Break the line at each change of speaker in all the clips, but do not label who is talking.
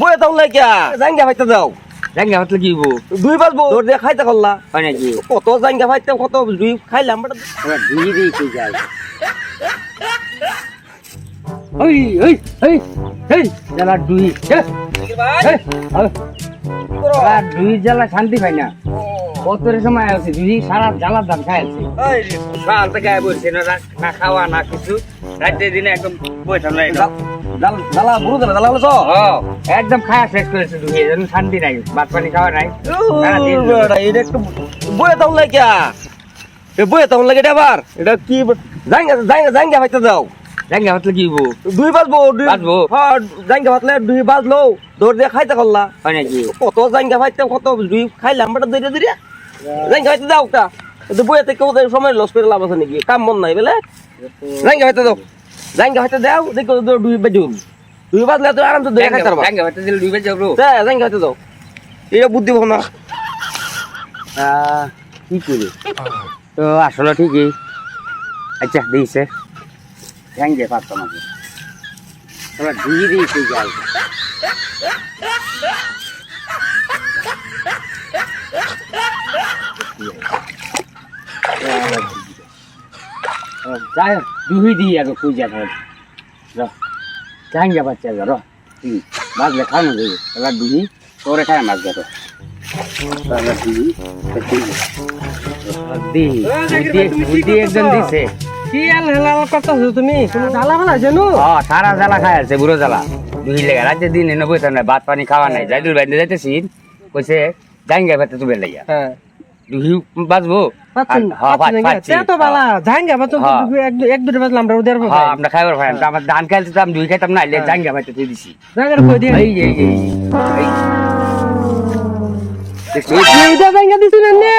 বয়ে তাও লাগিয়া। জাঙ্গা ভাইতে দাও।
জাঙ্গা ভাত লাগিব?
দুই বাজবো দৌড় দিয়ে খাইতে করলা
হয় নাকি?
কত জাঙ্গা ভাইতে কত দুই খাইলাম বেটা
দুই দিয়ে কি যায়? ওই ওই ওই এই জ্বালা দুই দুই জ্বালা শান্তি পাই না। কত সময় আছে দুই সারা জ্বালার দাম খাই আছে। সকাল থেকে বলছে না না- খাওয়া না কিছু রাত্রে দিনে একদম বৈঠা নাই
জ্বালা বুড়ো জ্বালা জ্বালা হলো
একদম খাওয়া শেষ করেছে দুই যেন শান্তি নাই ভাত পানি খাওয়া নাই।
এটা একটু বয়ে তাও লাগিয়া এ বয়ে তাও লাগে আবার। এটা কি জাঙ্গা জাঙ্গা জাঙ্গা ভাইতে দাও।
জাঙ্গা ভাত লাগিব
দুই বাজবো দুই
বাজবো?
হ্যাঁ জাঙ্গা ভাতলে দুই বাজলো দৌড় দিয়ে খাইতে করলা
হয় নাকি?
কত জাঙ্গা ভাইতে কত দুই খাইলাম বেটা দৌড়ে দৌড়ে দাও তো কেউ সময় লস করে লাভ আছে নাকি কাম মন নাই বেলে জাঙ্গা ভাইতে দাও জাঙ্গা ভাইতে দাও দেখো তো দুই বাজুন দুই বাজলে তো আরাম তো দুই খাইতে পারবা
দিলে দুই বাজে যাব
হ্যাঁ জাঙ্গা ভাইতে দাও এটা বুদ্ধি ভাবনা
আহ, কি করি তো আসলে ঠিকই আচ্ছা দিয়েছে জাঙ্গে পারতাম দিয়েছে যাই যাই দুই দিয়ে আগে পূজা ধর জাঙ্গে বাচ্চা ধর বাজলে খাওয়ানো যাবে এবার দুই তোরে খায় মাছ ধরো বুদ্ধি বুদ্ধি একজন দিছে
কি আল হেলা করতেছো তুমি তুমি জ্বালা ফেলা জানো
ও সারা জ্বালা খাই আছে বুড়ো জ্বালা দুই লেগে রাজ্যের দিন এনে বইতে নাই ভাত পানি খাওয়া নাই যাই দূর বাইরে যাইতেছি কইছে জাঙ্গা ভাতে তুমি লাইয়া
হ্যাঁ
বাজবো? হ্যাঁ হ্যাঁ।
আমরা
হ্যাঁ খাইবার ভাই। আমরা ধান খাইতে দুই খাইতাম না আইলে জাঙ্গা দিছি।
দিয়ে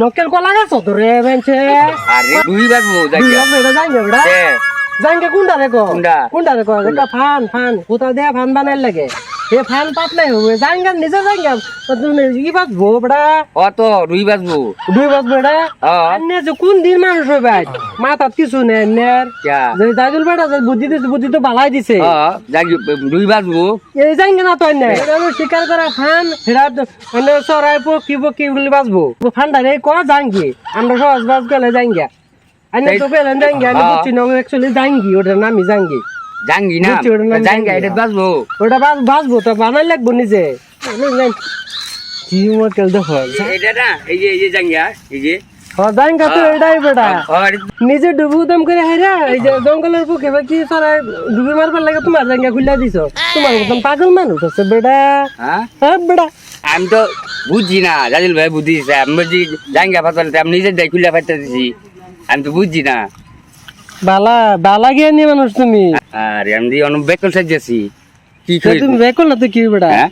মক্কেল কলা গাছ তো রে বেঞ্চে
দুই বাজবো জাঙ্গা
কোনটা কো
কোনটা?
এটা ফান ফান। কোথা দে ফান বানাই লাগে। এ ফান পাতলে হবে জাঙ্গা নিজে জাঙ্গা তো তুমি ই বাজ ভো বড়া
ও তো দুই বাজবো।
দুই বাজ বড়া
হ্যাঁ
আন্নে যে কোন দিন মানুষ হবে আজ মাথাত কিছু নেই নের যে জাইদুল বেটা যে বুদ্ধি দিছে বুদ্ধি তো বালাই দিছে।
দুই বাজবো।
এই জাঙ্গা না তো আন্নে হলো শিকার করা ফান সেটা অন্য সরাই পক্ষী পক্ষী বলে বাঁচবো ফান্ডা রে ক জাঙ্গি আমরা সহজ বাজ গেলে জাঙ্গা আন্নে তো পেলেন জাঙ্গি আমি। বুঝছি না অ্যাকচুয়ালি জাঙ্গি ওটার নামই জাঙ্গি
জাঙ্গি না জাঙ্গা। এটা বাজবো
ওটা বাঁচবো তো বানাই লাগবো নিজে। কি মতেল দেখো
এটা না এই যে এই যে জাঙ্গা এই যে।
জাঙ্গা তো এটাই বেটা। নিজে ডুবু উদম করে হেরা এই যে জঙ্গলের বুকে কি সরাই ডুবি মারবার লাগে তোমার জাঙ্গা খুলে দিছ। তোমার একদম পাগল মানুষ আছে বেটা।
হ্যাঁ?
হ্যাঁ বেটা।
আমি তো বুঝছি না জাজিল ভাই বুদ্ধি আমি বলছি জাঙ্গা ফাতালে আমি নিজে দেখ খুলে ফাইতে দিছি আমি তো বুঝছি না।
বালা বালা জ্ঞানী মানুষ তুমি
আর আমি অনেক বেকল সাজিয়েছি কি
তা
করি
তুমি বেকল না তো কি বেটা
হ্যাঁ